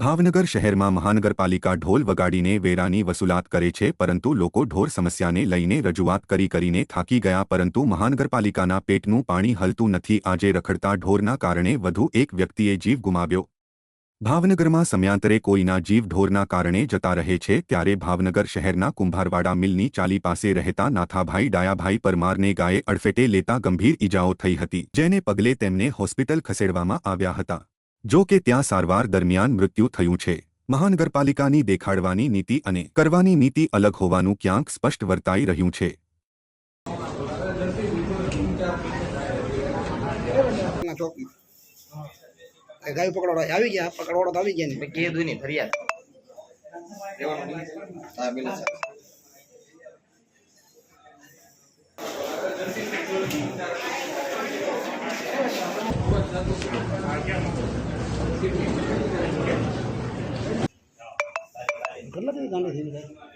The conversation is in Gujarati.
ભાવનગર શહેરમાં મહાનગરપાલિકા ઢોલ વગાડીને વેરાની વસૂલાત કરે છે પરંતુ લોકો ઢોર સમસ્યાને લઈને રજૂઆત કરી કરીને થાકી ગયા પરંતુ મહાનગરપાલિકાના પેટનું પાણી હલતું નથી આજે રખડતા ઢોરના કારણે વધુ એક વ્યક્તિએ જીવ ગુમાવ્યો ભાવનગરમાં સમયાંતરે કોઈના જીવ ઢોરના કારણે જતા રહે છે ત્યારે ભાવનગર શહેરના કુંભારવાડા મિલની ચાલી પાસે રહેતા નાથાભાઈ ડાયાભાઈ પરમારને ગાયે અડફેટે લેતા ગંભીર ઇજાઓ થઈ હતી જેને પગલે તેમને હોસ્પિટલ ખસેડવામાં આવ્યા હતા જો કે ત્યાં સારવાર દરમિયાન મૃત્યુ થયું છે મહાનગરપાલિકાની દેખાડવાની નીતિ અને કરવાની નીતિ અલગ હોવાનું ક્યાંક સ્પષ્ટ વર્તાઈ રહ્યું છે એ ગાયો પકડવા આવી ગયા પકડવાડો આવી ગયા કેદુની ફરિયાદ સાહેબને ચા घडला तरी गांडे